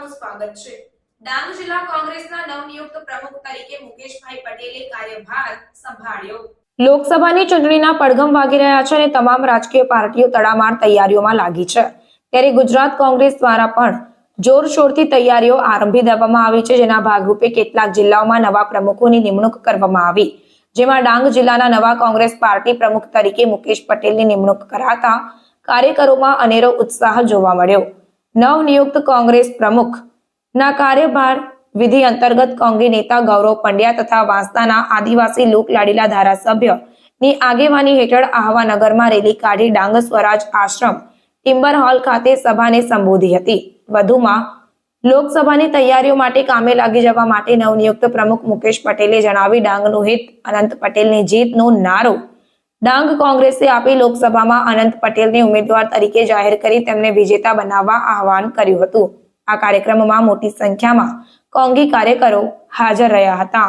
સ્વાગત છે. ડાંગ જિલ્લા કોંગ્રેસના નવનિયુક્ત પ્રમુખ તરીકે મુકેશભાઈ પટેલે કાર્યભાર સંભાળ્યો. લોકસભાની ચૂંટણીના પડઘમ વાગી રહ્યા છે અને તમામ રાજકીય પાર્ટીઓ તડામાર તૈયારીઓમાં લાગી છે. ત્યારે ગુજરાત કોંગ્રેસ દ્વારા પણ જોરશોરથી તૈયારીઓ આરંભી દેવામાં આવી છે, જેના ભાગરૂપે કેટલાક જિલ્લાઓમાં નવા પ્રમુખોની નિમણૂક કરવામાં આવી. જેમાં ડાંગ જિલ્લાના નવા કોંગ્રેસ પાર્ટી પ્રમુખ તરીકે મુકેશ પટેલની નિમણૂક કરાતા કાર્યકરોમાં અનેરો ઉત્સાહ જોવા મળ્યો. નવનિયુક્ત કોંગ્રેસ પ્રમુખ ના કાર્યભાર વિધિ અંતર્ગત કોંગી નેતા ગૌરવ પંડ્યા તથા વાંસદાના આદિવાસી લોકલાડીલા ધારાસભ્યની આગેવાની હેઠળ આહવાનગરમાં રેલી કાઢી ડાંગ સ્વરાજ આશ્રમ ટિમ્બર હોલ ખાતે સભાને સંબોધી હતી. વધુમાં, લોકસભાની તૈયારીઓ માટે કામે લાગી જવા માટે નવનિયુક્ત પ્રમુખ મુકેશ પટેલે જણાવી ડાંગનું હિત અનંત પટેલની જીતનો નારો ડાંગ કોંગ્રેસે આપી લોકસભામાં અનંત પટેલને ઉમેદવાર તરીકે જાહેર કરી તેમને વિજેતા બનાવવા આહવાન કર્યું હતું. આ કાર્યક્રમમાં મોટી સંખ્યામાં કોંગી કાર્યકરો હાજર રહ્યા હતા.